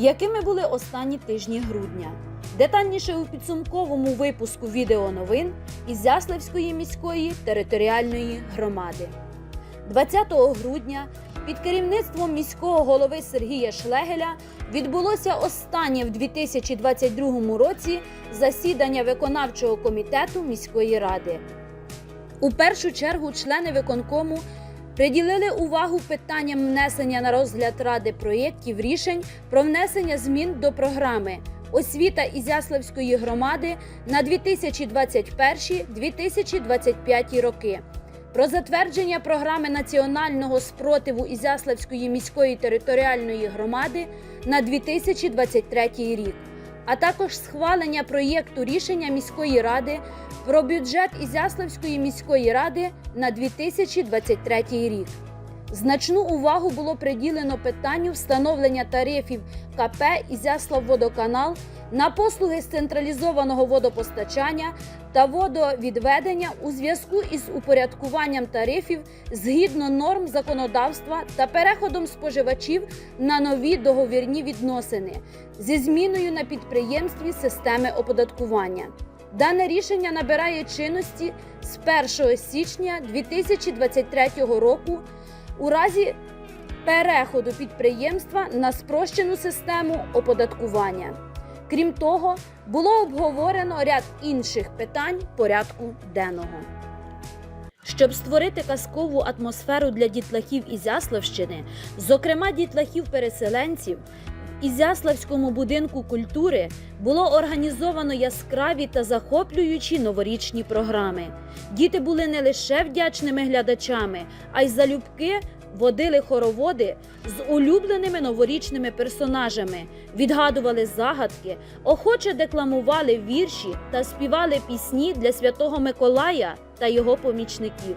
Якими були останні тижні грудня? Детальніше у підсумковому випуску відеоновин із Яславської міської територіальної громади. 20 грудня під керівництвом міського голови Сергія Шлегеля відбулося останнє в 2022 році засідання виконавчого комітету міської ради. У першу чергу члени виконкому приділили увагу питанням внесення на розгляд ради проєктів рішень про внесення змін до програми Освіта Ізяславської громади на 2021-2025 роки. Про затвердження програми національного спротиву Ізяславської міської територіальної громади на 2023 рік, а також схвалення проєкту рішення міської ради про бюджет Ізяславської міської ради на 2023 рік. Значну увагу було приділено питанню встановлення тарифів КП «Ізяславводоканал» на послуги з централізованого водопостачання та водовідведення у зв'язку із упорядкуванням тарифів згідно норм законодавства та переходом споживачів на нові договірні відносини зі зміною на підприємстві системи оподаткування. Дане рішення набирає чинності з 1 січня 2023 року у разі переходу підприємства на спрощену систему оподаткування. Крім того, було обговорено ряд інших питань порядку денного. Щоб створити казкову атмосферу для дітлахів Ізяславщини, зокрема дітлахів-переселенців, Ізяславському будинку культури було організовано яскраві та захоплюючі новорічні програми. Діти були не лише вдячними глядачами, а й залюбки водили хороводи з улюбленими новорічними персонажами, відгадували загадки, охоче декламували вірші та співали пісні для святого Миколая та його помічників.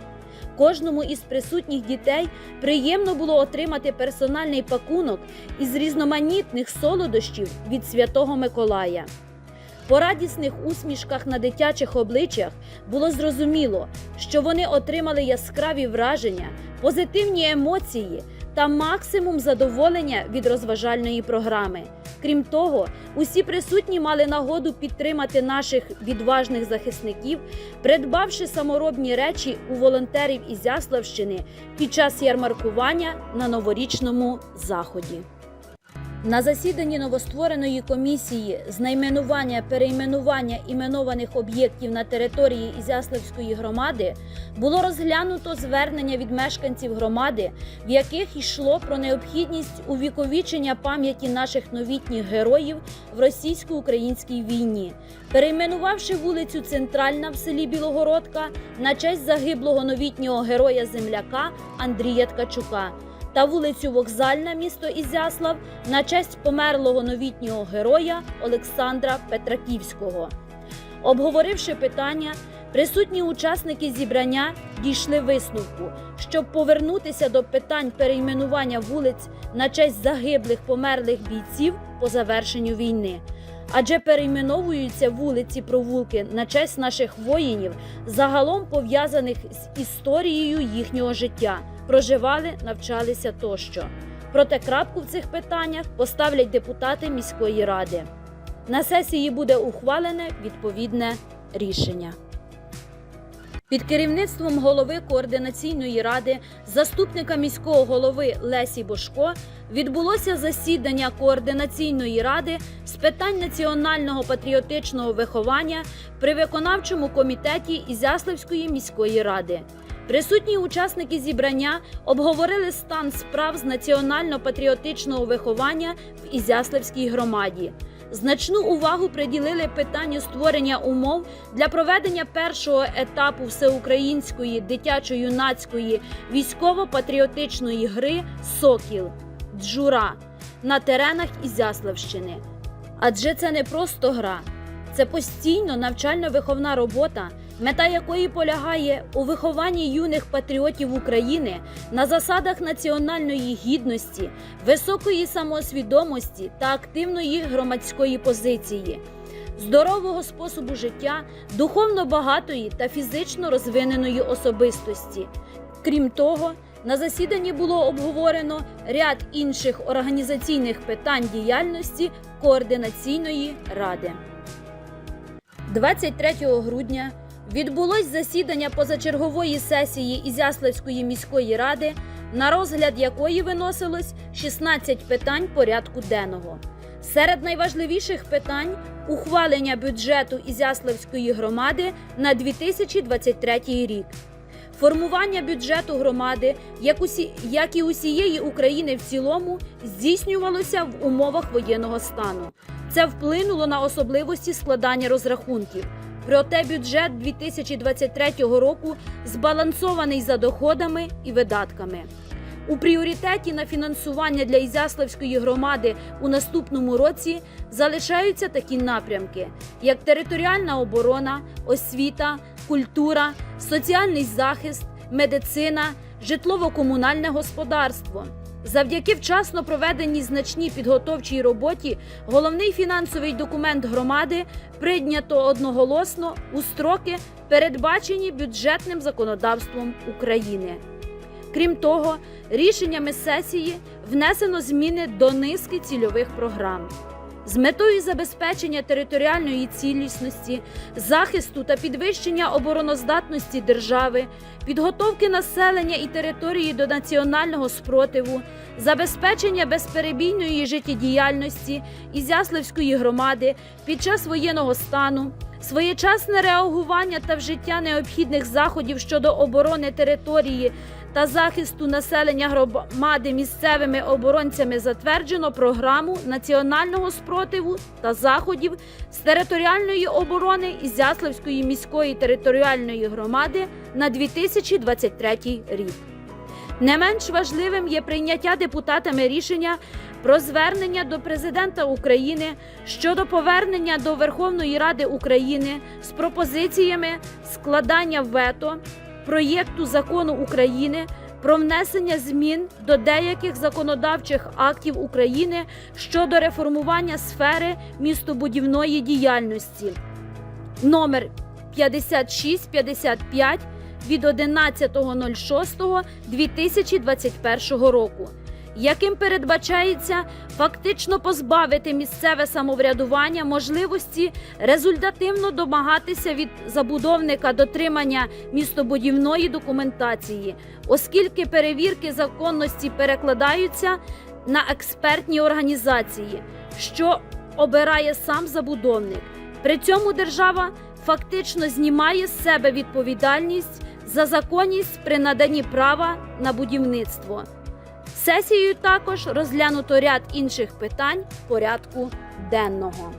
Кожному із присутніх дітей приємно було отримати персональний пакунок із різноманітних солодощів від святого Миколая. По радісних усмішках на дитячих обличчях було зрозуміло, що вони отримали яскраві враження, позитивні емоції та максимум задоволення від розважальної програми. Крім того, усі присутні мали нагоду підтримати наших відважних захисників, придбавши саморобні речі у волонтерів із Яславщини під час ярмаркування на новорічному заході. На засіданні новоствореної комісії з найменування перейменування іменованих об'єктів на території Ізяславської громади було розглянуто звернення від мешканців громади, в яких йшло про необхідність увіковічення пам'яті наших новітніх героїв в російсько-українській війні, перейменувавши вулицю Центральна в селі Білогородка на честь загиблого новітнього героя земляка Андрія Ткачука та вулицю Вокзальна, місто Ізяслав, на честь померлого новітнього героя Олександра Петраківського. Обговоривши питання, присутні учасники зібрання дійшли висновку, щоб повернутися до питань перейменування вулиць на честь загиблих померлих бійців по завершенню війни. Адже перейменовуються вулиці провулки на честь наших воїнів, загалом пов'язаних з історією їхнього життя, проживали, навчалися тощо. Проте крапку в цих питаннях поставлять депутати міської ради. На сесії буде ухвалене відповідне рішення. Під керівництвом голови координаційної ради, заступника міського голови Лесі Бошко, відбулося засідання координаційної ради з питань національного патріотичного виховання при виконавчому комітеті Ізяславської міської ради. Присутні учасники зібрання обговорили стан справ з національно-патріотичного виховання в Ізяславській громаді. Значну увагу приділили питанню створення умов для проведення першого етапу всеукраїнської дитячо-юнацької військово-патріотичної гри Сокіл Джура на теренах Ізяславщини. Адже це не просто гра, це постійно навчально-виховна робота, мета якої полягає у вихованні юних патріотів України на засадах національної гідності, високої самоосвідомості та активної громадської позиції. Здорового способу життя, духовно багатої та фізично розвиненої особистості. Крім того, На засіданні було обговорено ряд інших організаційних питань діяльності координаційної ради. 23 грудня відбулось засідання позачергової сесії Ізяславської міської ради, на розгляд якої виносилось 16 питань порядку денного. Серед найважливіших питань ухвалення бюджету Ізяславської громади на 2023 рік. Формування бюджету громади, як, усі, як і усієї України в цілому, здійснювалося в умовах воєнного стану. Це вплинуло на особливості складання розрахунків. Проте бюджет 2023 року збалансований за доходами і видатками. У пріоритеті на фінансування для Ізяславської громади у наступному році залишаються такі напрямки, як територіальна оборона, освіта, культура, соціальний захист, медицина, житлово-комунальне господарство. Завдяки вчасно проведеній значній підготовчій роботі головний фінансовий документ громади прийнято одноголосно у строки, передбачені бюджетним законодавством України. Крім того, рішеннями сесії внесено зміни до низки цільових програм. З метою забезпечення територіальної цілісності, захисту та підвищення обороноздатності держави, підготовки населення і території до національного спротиву, забезпечення безперебійної життєдіяльності Ізяславської громади під час воєнного стану, своєчасне реагування та вжиття необхідних заходів щодо оборони території та захисту населення громади місцевими оборонцями затверджено програму національного спротиву та заходів з територіальної оборони Ізяславської міської територіальної громади на 2023 рік. Не менш важливим є прийняття депутатами рішення про звернення до президента України щодо повернення до Верховної Ради України з пропозиціями складання вето проєкту закону України про внесення змін до деяких законодавчих актів України щодо реформування сфери містобудівної діяльності. Номер 5655 від 11.06.2021 року, яким передбачається фактично позбавити місцеве самоврядування можливості результативно домагатися від забудовника дотримання містобудівної документації, оскільки перевірки законності перекладаються на експертні організації, що обирає сам забудовник. При цьому держава фактично знімає з себе відповідальність за законність при наданні права на будівництво. Сесією також розглянуто ряд інших питань порядку денного.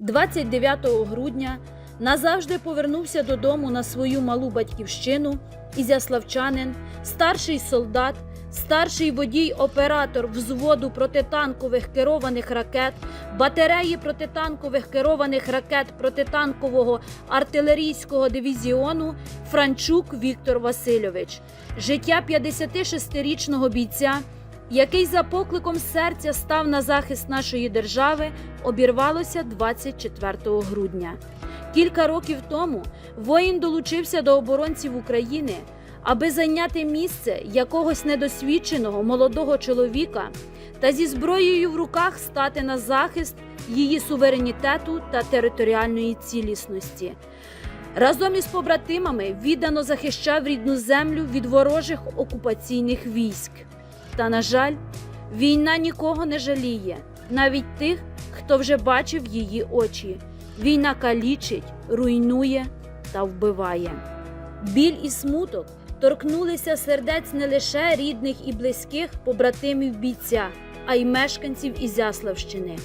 29 грудня назавжди повернувся додому на свою малу батьківщину ізяславчанин, старший солдат, старший водій-оператор взводу протитанкових керованих ракет, батареї протитанкових керованих ракет протитанкового артилерійського дивізіону Франчук Віктор Васильович. Життя 56-річного бійця, який за покликом серця став на захист нашої держави, обірвалося 24 грудня. Кілька років тому воїн долучився до оборонців України, аби зайняти місце якогось недосвідченого молодого чоловіка та зі зброєю в руках стати на захист її суверенітету та територіальної цілісності. Разом із побратимами віддано захищав рідну землю від ворожих окупаційних військ. Та, на жаль, війна нікого не жаліє, навіть тих, хто вже бачив її очі. Війна калічить, руйнує та вбиває. Біль і смуток торкнулися сердець не лише рідних і близьких побратимів бійця, а й мешканців Ізяславщини.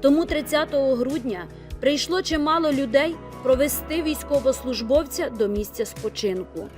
Тому 30 грудня прийшло чимало людей провести військовослужбовця до місця спочинку.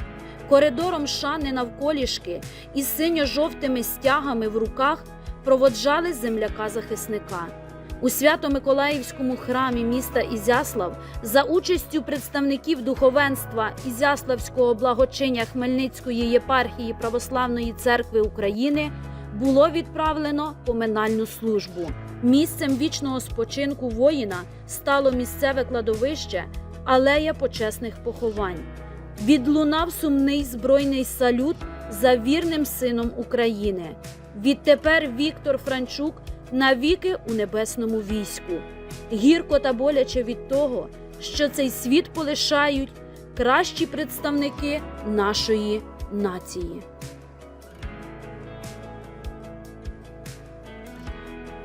Коридором шани навколішки із синьо-жовтими стягами в руках проводжали земляка-захисника. У Свято-Миколаївському храмі міста Ізяслав за участю представників духовенства Ізяславського благочиня Хмельницької єпархії Православної церкви України було відправлено поминальну службу. Місцем вічного спочинку воїна стало місцеве кладовище Алея почесних поховань. відлунав сумний збройний салют за вірним сином України. Відтепер Віктор Франчук навіки у небесному війську. Гірко та боляче від того, що цей світ полишають кращі представники нашої нації.